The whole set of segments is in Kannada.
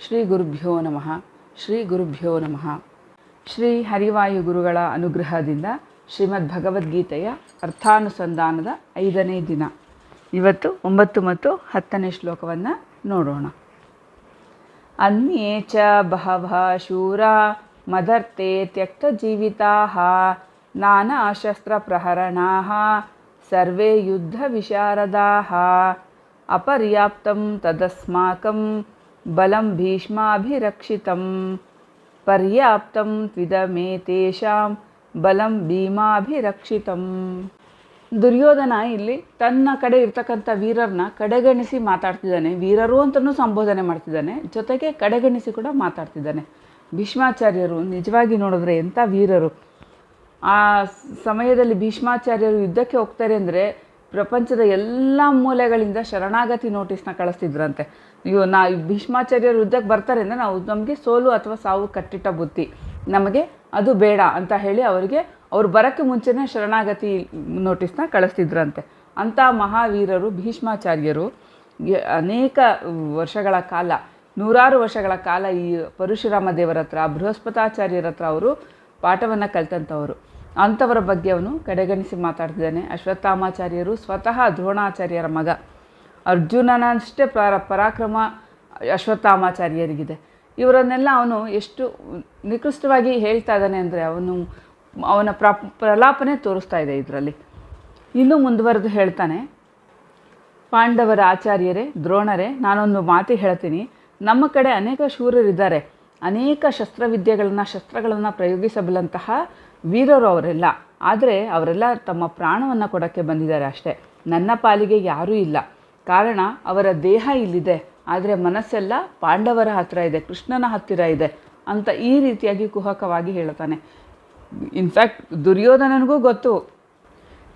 ಶ್ರೀ ಗುರುಭ್ಯೋ ನಮಃ. ಶ್ರೀ ಗುರುಭ್ಯೋ ನಮಃ. ಶ್ರೀ ಹರಿವಾಯು ಗುರುಗಳ ಅನುಗ್ರಹದಿಂದ ಶ್ರೀಮದ್ ಭಗವದ್ಗೀತೆಯ ಅರ್ಥಾನುಸಂಧಾನದ ಐದನೇ ದಿನ. ಇವತ್ತು ಒಂಬತ್ತು ಮತ್ತು ಹತ್ತನೇ ಶ್ಲೋಕವನ್ನು ನೋಡೋಣ. ಅನ್ಯೇ ಚ ಬಹವ ಶೂರ ಮದರ್ತೆ ತ್ಯಕ್ತಜೀವಿತಾಃ ನಾನಾ ಶಸ್ತ್ರಪ್ರಹರಣಾಃ ಸರ್ವೇ ಯುದ್ಧ ವಿಶಾರದಾ ಅಪರ್ಯಾಪ್ತಂ ತದಸ್ಮಾಕಂ ಬಲಂ ಭೀಷ್ಮಾಭಿರಕ್ಷಿತಂ ಪರ್ಯಾಪ್ತಂ ತ್ವಿದಮೇತೇಷಾಂ ಬಲಂ ಭೀಮಾಭಿರಕ್ಷಿತಂ ದುರ್ಯೋಧನ ಇಲ್ಲಿ ತನ್ನ ಕಡೆ ಇರ್ತಕ್ಕಂಥ ವೀರರನ್ನ ಕಡೆಗಣಿಸಿ ಮಾತಾಡ್ತಿದ್ದಾನೆ. ವೀರರು ಅಂತಲೂ ಸಂಬೋಧನೆ ಮಾಡ್ತಿದ್ದಾನೆ. ಜೊತೆಗೆ ಕಡೆಗಣಿಸಿ ಕೂಡ ಮಾತಾಡ್ತಿದ್ದಾನೆ. ಭೀಷ್ಮಾಚಾರ್ಯರು ನಿಜವಾಗಿ ನೋಡಿದ್ರೆ ಎಂಥ ವೀರರು. ಆ ಸಮಯದಲ್ಲಿ ಭೀಷ್ಮಾಚಾರ್ಯರು ಯುದ್ಧಕ್ಕೆ ಹೋಗ್ತಾರೆ ಅಂದರೆ ಪ್ರಪಂಚದ ಎಲ್ಲ ಮೂಲೆಗಳಿಂದ ಶರಣಾಗತಿ ನೋಟಿಸ್ನ ಕಳಿಸ್ತಿದ್ರಂತೆ. ಅಯ್ಯೋ, ನಾ ಭೀಷ್ಮಾಚಾರ್ಯರು ಯುದ್ಧಕ್ಕೆ ಬರ್ತಾರೆ ಅಂದರೆ ನಾವು ನಮಗೆ ಸೋಲು ಅಥವಾ ಸಾವು ಕಟ್ಟಿಟ್ಟ ಬುತ್ತಿ ನಮಗೆ ಅದು ಬೇಡ ಅಂತ ಹೇಳಿ ಅವರಿಗೆ ಅವ್ರು ಬರೋಕ್ಕೆ ಮುಂಚೆನೇ ಶರಣಾಗತಿ ನೋಟಿಸ್ನ ಕಳಿಸ್ತಿದ್ರಂತೆ. ಅಂಥ ಮಹಾವೀರರು, ಭೀಷ್ಮಾಚಾರ್ಯರು ಅನೇಕ ವರ್ಷಗಳ ಕಾಲ, ನೂರಾರು ವರ್ಷಗಳ ಕಾಲ ಈ ಪರಶುರಾಮ ದೇವರ ಹತ್ರ, ಬೃಹಸ್ಪತಾಚಾರ್ಯರ ಹತ್ರ ಅವರು ಪಾಠವನ್ನು ಕಲಿತಂಥವರು. ಅಂಥವರ ಬಗ್ಗೆ ಅವನು ಕಡೆಗಣಿಸಿ ಮಾತಾಡ್ತಿದ್ದಾನೆ. ಅಶ್ವತ್ಥಾಮಾಚಾರ್ಯರು ಸ್ವತಃ ದ್ರೋಣಾಚಾರ್ಯರ ಮಗ. ಅರ್ಜುನನಷ್ಟೇ ಪರ, ಪರಾಕ್ರಮ ಅಶ್ವತ್ಥಾಮಾಚಾರ್ಯರಿಗಿದೆ. ಇವರನ್ನೆಲ್ಲ ಅವನು ಎಷ್ಟು ನಿಕೃಷ್ಟವಾಗಿ ಹೇಳ್ತಾ ಇದ್ದಾನೆ ಅಂದರೆ ಅವನು ಅವನ ಪ್ರ, ಪ್ರಲಾಪನೆ ತೋರಿಸ್ತಾ ಇದೆ ಇದರಲ್ಲಿ. ಇನ್ನೂ ಮುಂದುವರೆದು ಹೇಳ್ತಾನೆ, ಪಾಂಡವರ ಆಚಾರ್ಯರೇ, ದ್ರೋಣರೇ, ನಾನೊಂದು ಮಾತು ಹೇಳ್ತೀನಿ. ನಮ್ಮ ಕಡೆ ಅನೇಕ ಶೂರರಿದ್ದಾರೆ. ಅನೇಕ ಶಸ್ತ್ರವಿದ್ಯೆಗಳನ್ನು, ಶಸ್ತ್ರಗಳನ್ನು ಪ್ರಯೋಗಿಸಬಲ್ಲಂತಹ ವೀರರು ಅವರೆಲ್ಲ. ಆದರೆ ಅವರೆಲ್ಲ ತಮ್ಮ ಪ್ರಾಣವನ್ನು ಕೊಡೋಕ್ಕೆ ಬಂದಿದ್ದಾರೆ ಅಷ್ಟೇ. ನನ್ನ ಪಾಲಿಗೆ ಯಾರೂ ಇಲ್ಲ. ಕಾರಣ ಅವರ ದೇಹ ಇಲ್ಲಿದೆ, ಆದರೆ ಮನಸ್ಸೆಲ್ಲ ಪಾಂಡವರ ಹತ್ತಿರ ಇದೆ, ಕೃಷ್ಣನ ಹತ್ತಿರ ಇದೆ ಅಂತ ಈ ರೀತಿಯಾಗಿ ಕುಹಕವಾಗಿ ಹೇಳ್ತಾನೆ ಇನ್ಫ್ಯಾಕ್ಟ್ ದುರ್ಯೋಧನನಿಗೂ ಗೊತ್ತು.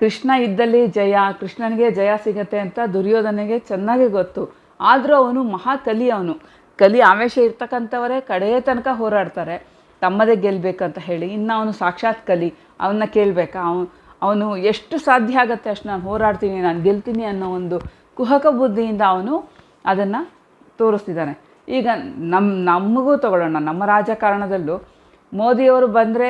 ಕೃಷ್ಣ ಇದ್ದಲ್ಲಿ ಜಯ, ಕೃಷ್ಣನಿಗೆ ಜಯ ಸಿಗತ್ತೆ ಅಂತ ದುರ್ಯೋಧನಿಗೆ ಚೆನ್ನಾಗಿ ಗೊತ್ತು. ಆದರೂ ಅವನು ಮಹಾಕಲಿ ಅವನು. ಕಲಿ ಆವೇಶ ಇರ್ತಕ್ಕಂಥವರೇ ಕಡೆಯ ತನಕ ಹೋರಾಡ್ತಾರೆ. ತಮ್ಮದೇ ಗೆಲ್ಲಬೇಕಂತ ಹೇಳಿ, ಇನ್ನು ಅವನು ಸಾಕ್ಷಾತ್ ಕಲಿ. ಅವನ್ನ ಕೇಳಬೇಕಾ? ಅವನು ಅವನು ಎಷ್ಟು ಸಾಧ್ಯ ಆಗುತ್ತೆ ಅಷ್ಟು ನಾನು ಹೋರಾಡ್ತೀನಿ, ನಾನು ಗೆಲ್ತೀನಿ ಅನ್ನೋ ಒಂದು ಕುಹಕ ಬುದ್ಧಿಯಿಂದ ಅವನು ಅದನ್ನು ತೋರಿಸ್ತಿದ್ದಾನೆ. ಈಗ ನಮ್ಮ ನಮಗೂ ತಗೊಳ್ಳೋಣ. ನಮ್ಮ ರಾಜಕಾರಣದಲ್ಲೂ ಮೋದಿಯವರು ಬಂದರೆ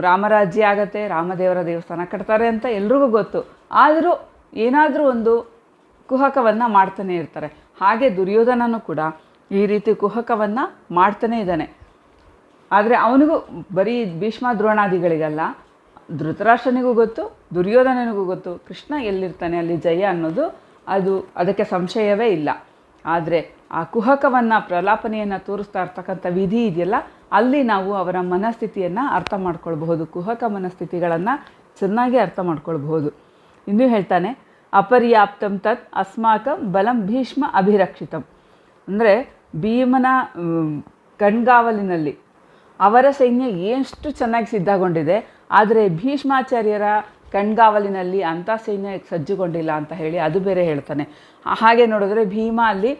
ರಾಮರಾಜ್ಯ ಆಗತ್ತೆ, ರಾಮದೇವರ ದೇವಸ್ಥಾನ ಕಟ್ತಾರೆ ಅಂತ ಎಲ್ರಿಗೂ ಗೊತ್ತು. ಆದರೂ ಏನಾದರೂ ಒಂದು ಕುಹಕವನ್ನು ಮಾಡ್ತಾನೆ ಇರ್ತಾರೆ. ಹಾಗೆ ದುರ್ಯೋಧನನು ಕೂಡ ಈ ರೀತಿ ಕುಹಕವನ್ನು ಮಾಡ್ತಾನೇ ಇದ್ದಾನೆ. ಆದರೆ ಅವನಿಗೂ ಬರೀ ಭೀಷ್ಮ ದ್ರೋಣಾದಿಗಳಿಗಲ್ಲ, ಧೃತರಾಷ್ಟ್ರನಿಗೂ ಗೊತ್ತು, ದುರ್ಯೋಧನನಿಗೂ ಗೊತ್ತು, ಕೃಷ್ಣ ಎಲ್ಲಿರ್ತಾನೆ, ಅಲ್ಲಿ ಜಯ ಅನ್ನೋದು ಅದು ಅದಕ್ಕೆ ಸಂಶಯವೇ ಇಲ್ಲ. ಆದರೆ ಆ ಕುಹಕವನ್ನು, ಪ್ರಲಾಪನೆಯನ್ನು ತೋರಿಸ್ತಾ ಇರ್ತಕ್ಕಂಥ ವಿಧಿ ಇದೆಯಲ್ಲ, ಅಲ್ಲಿ ನಾವು ಅವರ ಮನಸ್ಥಿತಿಯನ್ನು ಅರ್ಥ ಮಾಡ್ಕೊಳ್ಬಹುದು, ಕುಹಕ ಮನಸ್ಥಿತಿಗಳನ್ನು ಚೆನ್ನಾಗಿ ಅರ್ಥ ಮಾಡ್ಕೊಳ್ಬಹುದು. ಇನ್ನೂ ಹೇಳ್ತಾನೆ, ಅಪರ್ಯಾಪ್ತಂ ತತ್ ಅಸ್ಮಾಕಂ ಬಲಂ ಭೀಷ್ಮ ಅಭಿರಕ್ಷಿತಂ. ಅಂದರೆ ಭೀಮನ ಕಣ್ಗಾವಲಿನಲ್ಲಿ ಅವರ ಸೈನ್ಯ ಎಷ್ಟು ಚೆನ್ನಾಗಿ ಸಿದ್ಧಗೊಂಡಿದೆ, ಆದರೆ ಭೀಷ್ಮಾಚಾರ್ಯರ ಕಣ್ಗಾವಲಿನಲ್ಲಿ ಅಂಥ ಸೈನ್ಯ ಸಜ್ಜುಗೊಂಡಿಲ್ಲ ಅಂತ ಹೇಳಿ ಅದು ಬೇರೆ ಹೇಳ್ತಾನೆ. ಹಾಗೆ ನೋಡಿದ್ರೆ ಭೀಮ ಅಲ್ಲಿ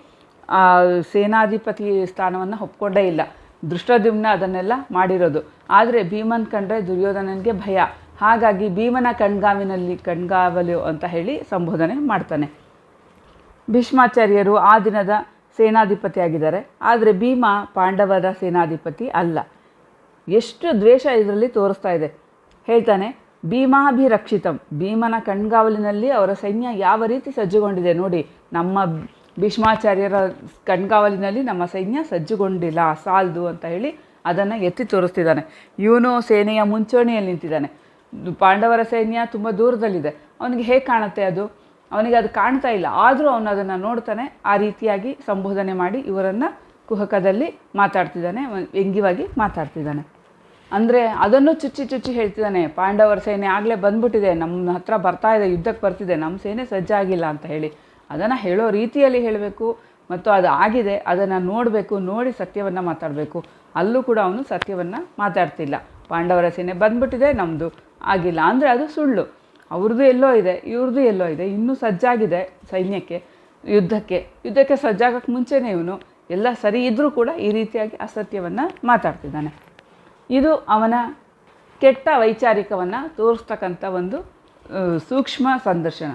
ಸೇನಾಧಿಪತಿ ಸ್ಥಾನವನ್ನು ಒಪ್ಕೊಂಡೇ ಇಲ್ಲ. ದೃಷ್ಟದ್ಯುಮ್ನ ಅದನ್ನೆಲ್ಲ ಮಾಡಿರೋದು. ಆದರೆ ಭೀಮನ್ ಕಂಡ್ರೆ ದುರ್ಯೋಧನನಿಗೆ ಭಯ. ಹಾಗಾಗಿ ಭೀಮನ ಕಣ್ಗಾವಿನಲ್ಲಿ ಕಣ್ಗಾವಲು ಅಂತ ಹೇಳಿ ಸಂಬೋಧನೆ ಮಾಡ್ತಾನೆ. ಭೀಷ್ಮಾಚಾರ್ಯರು ಆ ದಿನದ ಸೇನಾಧಿಪತಿಯಾಗಿದ್ದಾರೆ. ಆದರೆ ಭೀಮ ಪಾಂಡವರ ಸೇನಾಧಿಪತಿ ಅಲ್ಲ. ಎಷ್ಟು ದ್ವೇಷ ಇದರಲ್ಲಿ ತೋರಿಸ್ತಾ ಇದೆ. ಹೇಳ್ತಾನೆ ಭೀಮಾಭಿರಕ್ಷಿತಂ. ಭೀಮನ ಕಣ್ಗಾವಲಿನಲ್ಲಿ ಅವರ ಸೈನ್ಯ ಯಾವ ರೀತಿ ಸಜ್ಜುಗೊಂಡಿದೆ ನೋಡಿ, ನಮ್ಮ ಭೀಷ್ಮಾಚಾರ್ಯರ ಕಣ್ಗಾವಲಿನಲ್ಲಿ ನಮ್ಮ ಸೈನ್ಯ ಸಜ್ಜುಗೊಂಡಿಲ್ಲ, ಸಾಲದು ಅಂತ ಹೇಳಿ ಅದನ್ನು ಎತ್ತಿ ತೋರಿಸ್ತಿದ್ದಾನೆ. ಇವನು ಸೇನೆಯ ಮುಂಚೂಣಿಯಲ್ಲಿ ನಿಂತಿದ್ದಾನೆ. ಪಾಂಡವರ ಸೈನ್ಯ ತುಂಬ ದೂರದಲ್ಲಿದೆ. ಅವನಿಗೆ ಹೇಗೆ ಕಾಣುತ್ತೆ ಅದು? ಅವನಿಗೆ ಅದು ಕಾಣ್ತಾ ಇಲ್ಲ. ಆದರೂ ಅವನು ಅದನ್ನು ನೋಡ್ತಾನೆ, ಆ ರೀತಿಯಾಗಿ ಸಂಬೋಧನೆ ಮಾಡಿ ಇವರನ್ನು ಕುಹಕದಲ್ಲಿ ಮಾತಾಡ್ತಿದ್ದಾನೆ, ವ್ಯಂಗ್ಯವಾಗಿ ಮಾತಾಡ್ತಿದ್ದಾನೆ. ಅಂದರೆ ಅದನ್ನು ಚುಚ್ಚಿ ಚುಚ್ಚಿ ಹೇಳ್ತಿದ್ದಾನೆ, ಪಾಂಡವರ ಸೇನೆ ಆಗಲೇ ಬಂದ್ಬಿಟ್ಟಿದೆ ನಮ್ಮ ಹತ್ರ ಬರ್ತಾ ಇದೆ, ಯುದ್ಧಕ್ಕೆ ಬರ್ತಿದೆ ನಮ್ಮ ಸೇನೆ ಸಜ್ಜಾಗಿಲ್ಲ ಅಂತ ಹೇಳಿ. ಅದನ್ನು ಹೇಳೋ ರೀತಿಯಲ್ಲಿ ಹೇಳಬೇಕು, ಮತ್ತು ಅದು ಆಗಿದೆ, ಅದನ್ನು ನೋಡಬೇಕು, ನೋಡಿ ಸತ್ಯವನ್ನು ಮಾತಾಡಬೇಕು. ಅಲ್ಲೂ ಕೂಡ ಅವನು ಸತ್ಯವನ್ನು ಮಾತಾಡ್ತಿಲ್ಲ. ಪಾಂಡವರ ಸೇನೆ ಬಂದ್ಬಿಟ್ಟಿದೆ ನಮ್ಮದು ಆಗಿಲ್ಲ ಅಂದರೆ ಅದು ಸುಳ್ಳು. ಅವ್ರದ್ದು ಎಲ್ಲೋ ಇದೆ ಇವ್ರದ್ದು ಎಲ್ಲೋ ಇದೆ, ಇನ್ನೂ ಸಜ್ಜಾಗಿದೆ ಸೈನ್ಯಕ್ಕೆ, ಯುದ್ಧಕ್ಕೆ. ಯುದ್ಧಕ್ಕೆ ಸಜ್ಜಾಗಕ್ಕೆ ಮುಂಚೆನೇ ಇವನು ಎಲ್ಲ ಸರಿ ಇದ್ದರೂ ಕೂಡ ಈ ರೀತಿಯಾಗಿ ಅಸತ್ಯವನ್ನು ಮಾತಾಡ್ತಿದ್ದಾನೆ. ಇದು ಅವನ ಕೆಟ್ಟ ವೈಚಾರಿಕವನ್ನು ತೋರಿಸ್ತಕ್ಕಂಥ ಒಂದು ಸೂಕ್ಷ್ಮ ಸಂದರ್ಶನ.